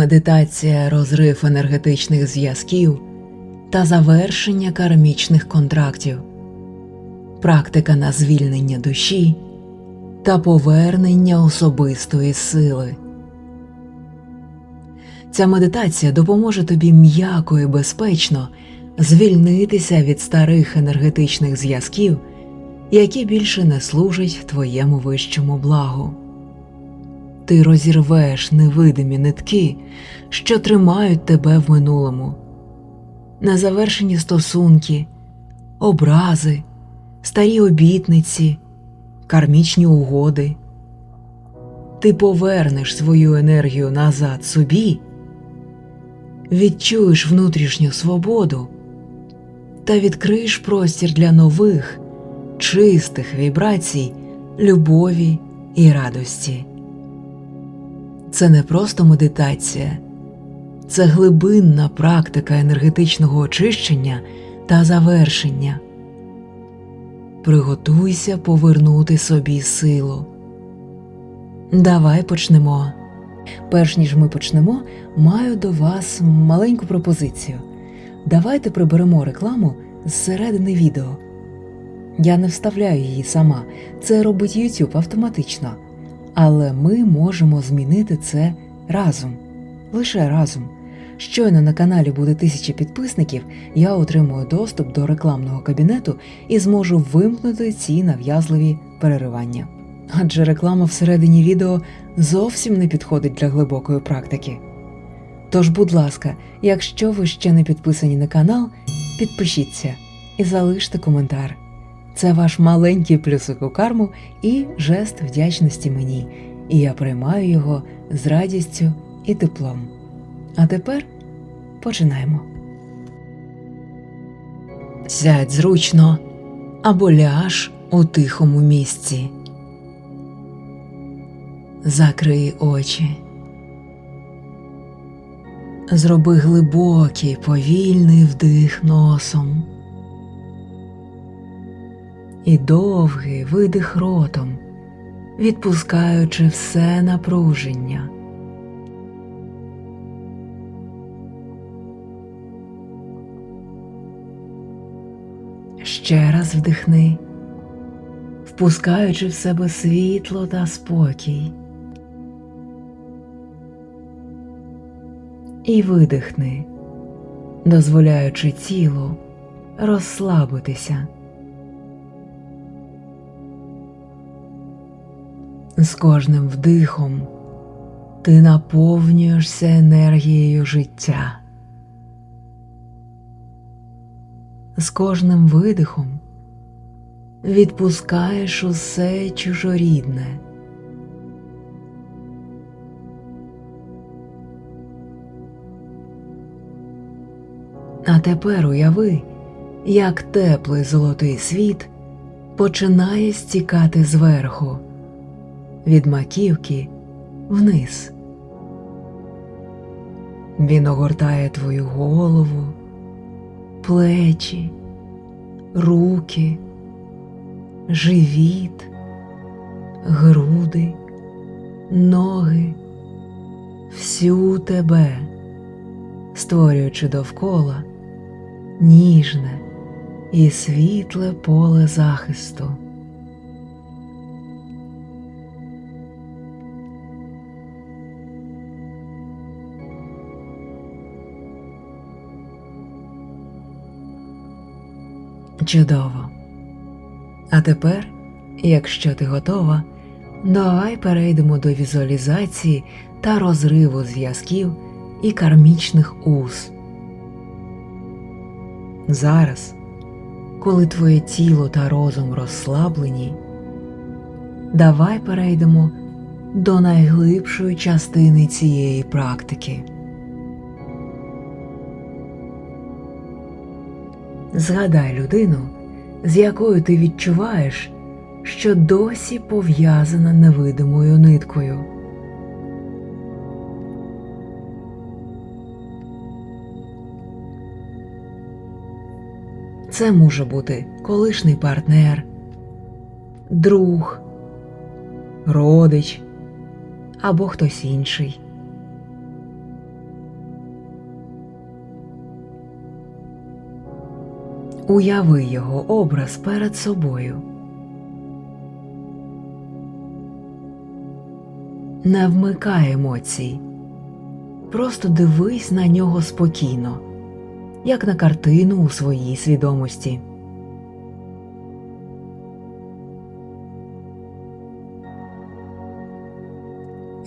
медитація розрив енергетичних зв'язків та завершення кармічних контрактів, практика на звільнення душі та повернення особистої сили. Ця медитація допоможе тобі м'яко і безпечно звільнитися від старих енергетичних зв'язків, які більше не служать твоєму вищому благу. Ти розірвеш невидимі нитки, що тримають тебе в минулому, незавершені стосунки, образи, старі обітниці, кармічні угоди. Ти повернеш свою енергію назад собі, відчуєш внутрішню свободу та відкриєш простір для нових, чистих вібрацій, любові і радості. Це не просто медитація, це глибинна практика енергетичного очищення та завершення. Приготуйся повернути собі силу. Давай почнемо. Перш ніж ми почнемо, маю до вас маленьку пропозицію. Давайте приберемо рекламу з середини відео. Я не вставляю її сама, це робить YouTube автоматично. Але ми можемо змінити це разом, лише разом. Щойно на каналі буде тисяча підписників, я отримую доступ до рекламного кабінету і зможу вимкнути ці нав'язливі переривання. Адже реклама всередині відео зовсім не підходить для глибокої практики. Тож, будь ласка, якщо ви ще не підписані на канал, підпишіться і залиште коментар. Це ваш маленький плюсик у карму і жест вдячності мені, і я приймаю його з радістю і теплом. А тепер починаємо. Сядь зручно або ляж у тихому місці. Закрий очі. Зроби глибокий повільний вдих носом і довгий видих ротом, відпускаючи все напруження. Ще раз вдихни, впускаючи в себе світло та спокій. І видихни, дозволяючи тілу розслабитися. З кожним вдихом ти наповнюєшся енергією життя. З кожним видихом відпускаєш усе чужорідне. А тепер уяви, як теплий золотий світ починає стікати зверху від маківки вниз. Він огортає твою голову, плечі, руки, живіт, груди, ноги, всю тебе, створюючи довкола ніжне і світле поле захисту. Чудово. А тепер, якщо ти готова, давай перейдемо до візуалізації та розриву зв'язків і кармічних уз. Зараз, коли твоє тіло та розум розслаблені, давай перейдемо до найглибшої частини цієї практики. Згадай людину, з якою ти відчуваєш, що досі пов'язана невидимою ниткою. Це може бути колишній партнер, друг, родич або хтось інший. Уяви його образ перед собою. Не вмикай емоцій, просто дивись на нього спокійно, як на картину у своїй свідомості.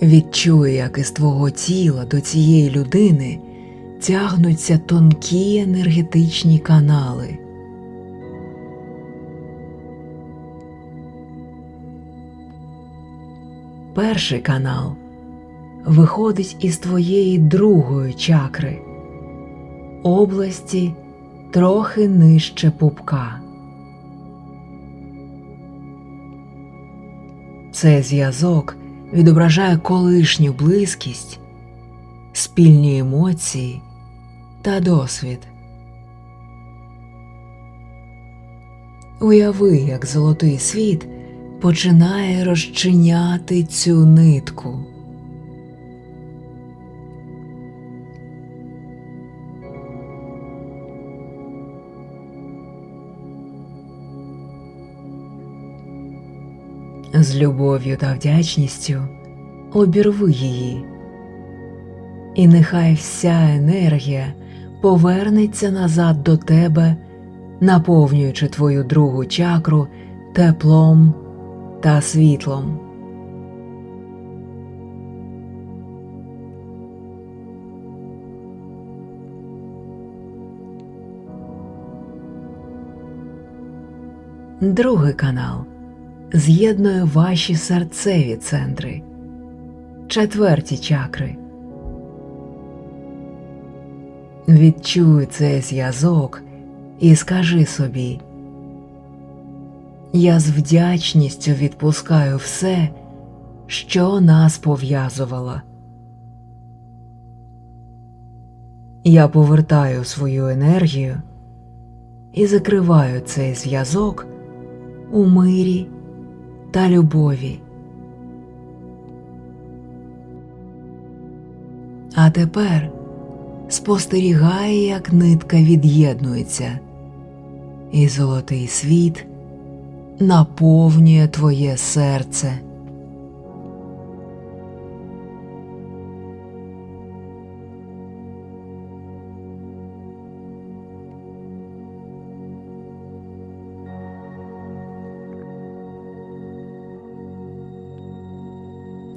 Відчуй, як із твого тіла до цієї людини тягнуться тонкі енергетичні канали. Перший канал виходить із твоєї другої чакри, області трохи нижче пупка. Цей зв'язок відображає колишню близькість, спільні емоції та досвід. Уяви, як золотий світ починає розчиняти цю нитку. З любов'ю та вдячністю обірви її, і нехай вся енергія повернеться назад до тебе, наповнюючи твою другу чакру теплом та світлом. Другий канал з'єднує ваші серцеві центри, четверті чакри. Відчуй цей зв'язок і скажи собі. Я з вдячністю відпускаю все, що нас пов'язувало. Я повертаю свою енергію і закриваю цей зв'язок у мирі та любові. А тепер спостерігай, як нитка від'єднується, і золотий світ наповнює твоє серце.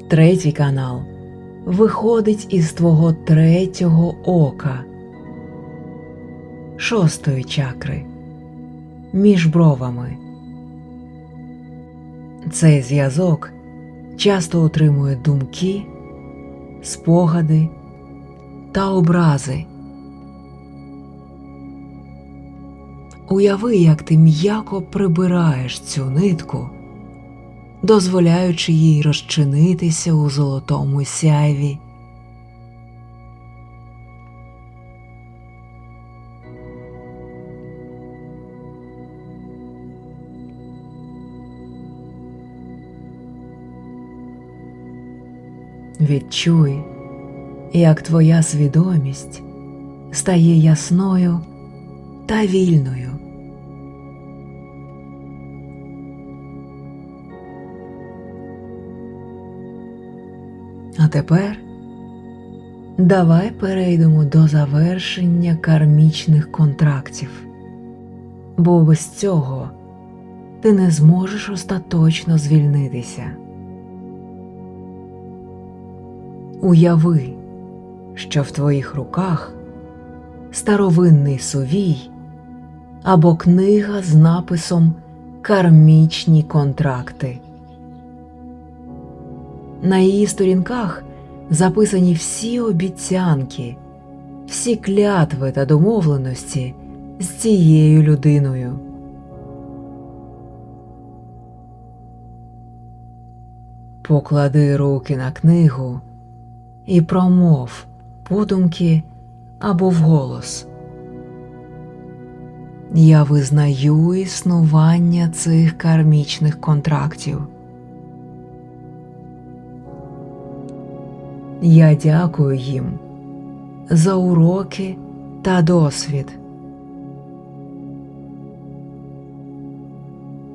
Третій канал виходить із твого третього ока, шостої чакри між бровами. Цей зв'язок часто отримує думки, спогади та образи. Уяви, як ти м'яко прибираєш цю нитку, дозволяючи їй розчинитися у золотому сяйві. Відчуй, як твоя свідомість стає ясною та вільною. А тепер давай перейдемо до завершення кармічних контрактів, бо без цього ти не зможеш остаточно звільнитися. Уяви, що в твоїх руках старовинний сувій або книга з написом Кармічні контракти. На її сторінках записані всі обіцянки, всі клятви та домовленості з цією людиною. Поклади руки на книгу і промов подумки або вголос. Я визнаю існування цих кармічних контрактів. Я дякую їм за уроки та досвід.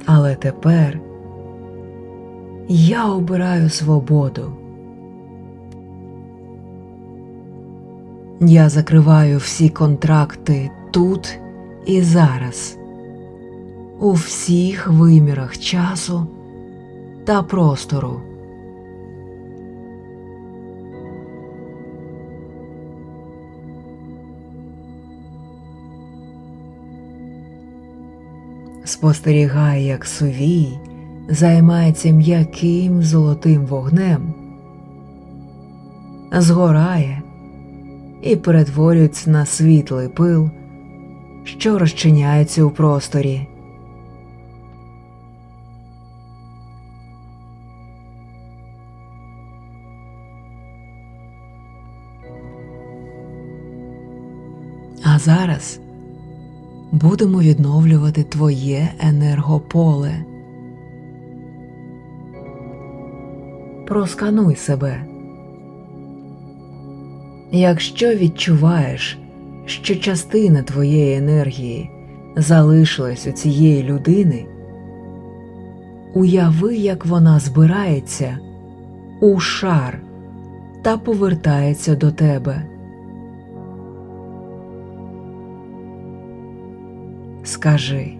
Але тепер я обираю свободу. Я закриваю всі контракти тут і зараз, у всіх вимірах часу та простору. Спостерігай, як сувій займається м'яким золотим вогнем, згорає і перетворюється на світлий пил, що розчиняється у просторі. А зараз будемо відновлювати твоє енергополе. Проскануй себе. Якщо відчуваєш, що частина твоєї енергії залишилась у цієї людини, уяви, як вона збирається у шар та повертається до тебе. Скажи,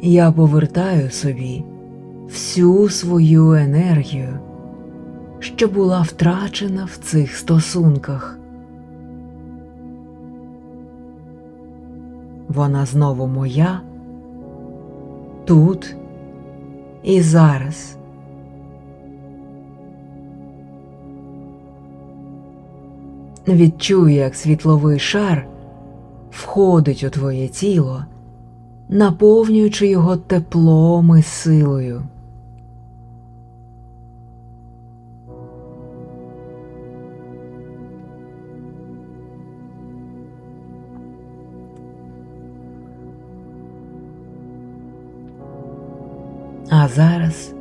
я повертаю собі всю свою енергію, що була втрачена в цих стосунках. Вона знову моя тут і зараз. Відчуй, як світловий шар входить у твоє тіло, наповнюючи його теплом і силою. А зараз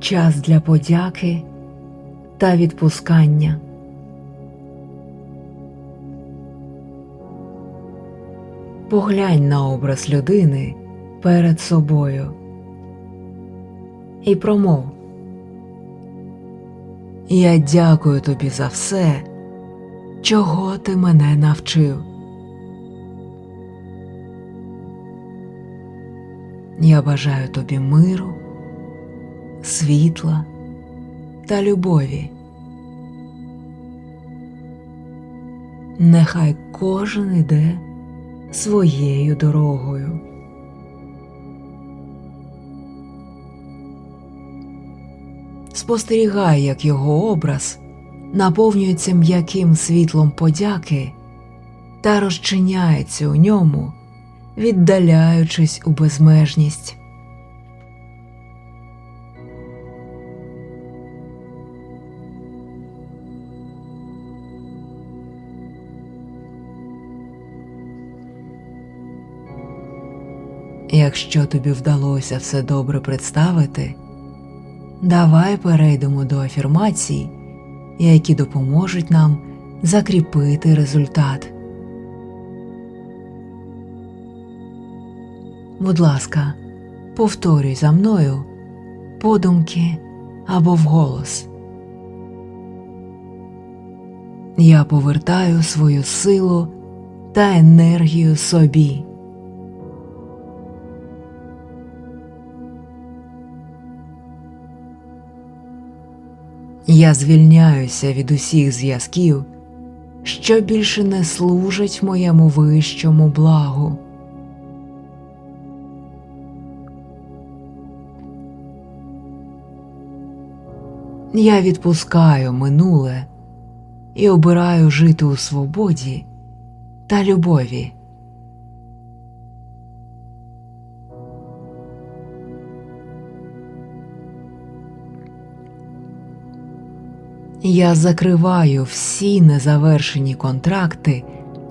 час для подяки та відпускання. Поглянь на образ людини перед собою і промов. Я дякую тобі за все, чого ти мене навчив. Я бажаю тобі миру, світла та любові. Нехай кожен іде своєю дорогою. Спостерігай, як його образ наповнюється м'яким світлом подяки та розчиняється у ньому, віддаляючись у безмежність. Якщо тобі вдалося все добре представити, давай перейдемо до афірмацій, які допоможуть нам закріпити результат. Будь ласка, повторюй за мною подумки або вголос. Я повертаю свою силу та енергію собі. Я звільняюся від усіх зв'язків, що більше не служать моєму вищому благу. Я відпускаю минуле і обираю жити у свободі та любові. Я закриваю всі незавершені контракти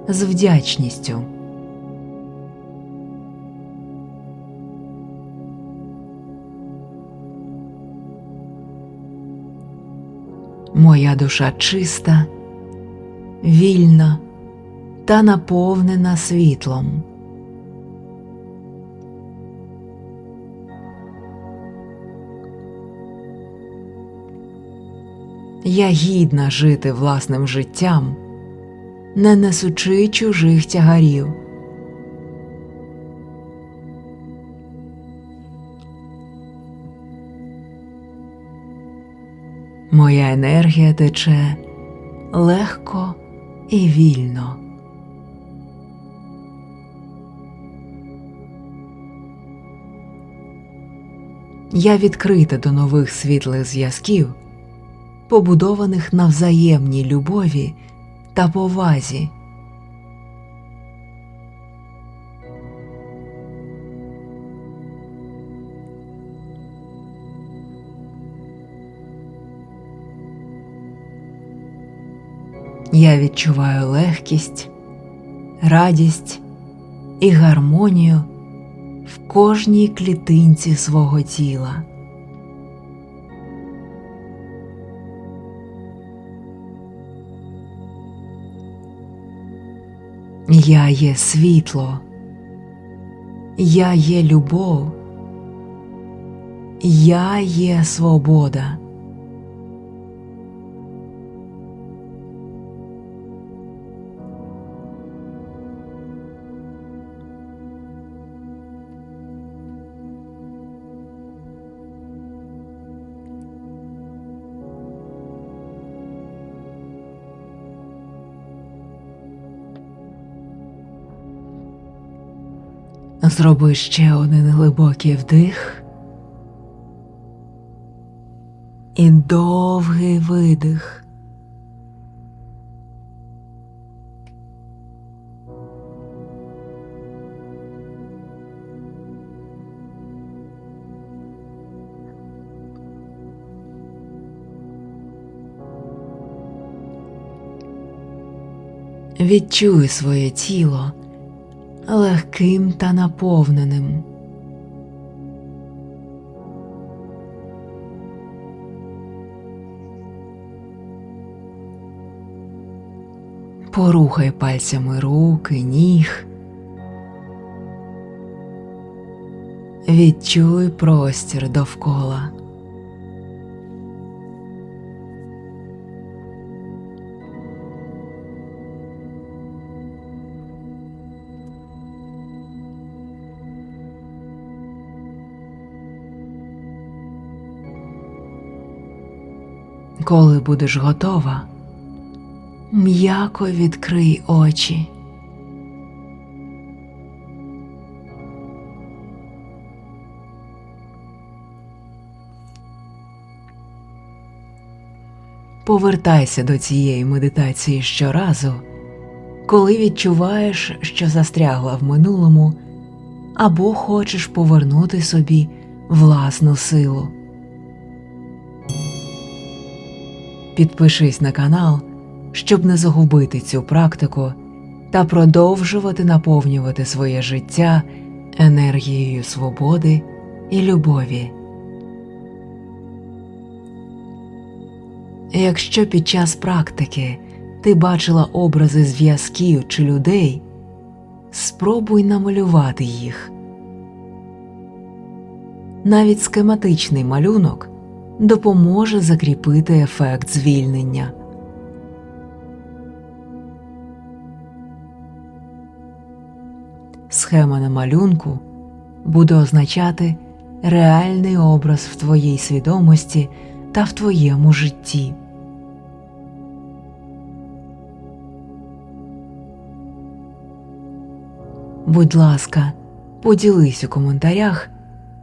з вдячністю. Моя душа чиста, вільна та наповнена світлом. Я гідна жити власним життям, не несучи чужих тягарів. Моя енергія тече легко і вільно. Я відкрита до нових світлих зв'язків, побудованих на взаємній любові та повазі. Відчуваю легкість, радість і гармонію в кожній клітинці свого тіла. Я є світло, я є любов, я є свобода. Зроби ще один глибокий вдих і довгий видих. Відчуй своє тіло легким та наповненим. Порухай пальцями руки, ніг. Відчуй простір довкола. Коли будеш готова, м'яко відкрий очі. Повертайся до цієї медитації щоразу, коли відчуваєш, що застрягла в минулому, або хочеш повернути собі власну силу. Підпишись на канал, щоб не загубити цю практику та продовжувати наповнювати своє життя енергією свободи і любові. Якщо під час практики ти бачила образи зв'язків чи людей, спробуй намалювати їх. Навіть схематичний малюнок допоможе закріпити ефект звільнення. Схема на малюнку буде означати реальний образ в твоїй свідомості та в твоєму житті. Будь ласка, поділись у коментарях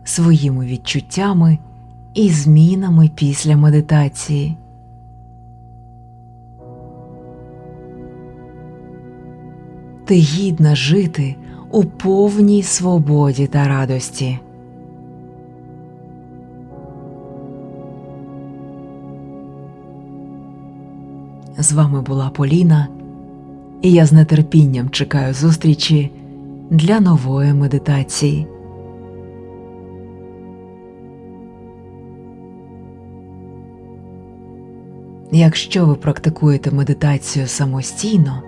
своїми відчуттями і змінами після медитації. Ти гідна жити у повній свободі та радості. З вами була Поліна, і я з нетерпінням чекаю зустрічі для нової медитації. Якщо ви практикуєте медитацію самостійно,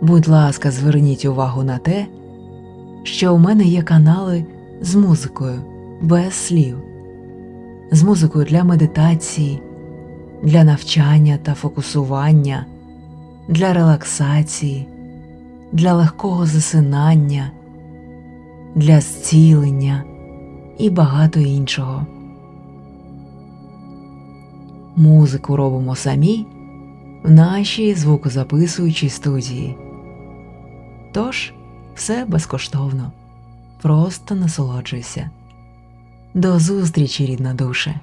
будь ласка, зверніть увагу на те, що у мене є канали з музикою без слів, з музикою для медитації, для навчання та фокусування, для релаксації, для легкого засинання, для зцілення і багато іншого. Музику робимо самі в нашій звукозаписуючій студії. Тож все безкоштовно. Просто насолоджуйся. До зустрічі, рідна душе!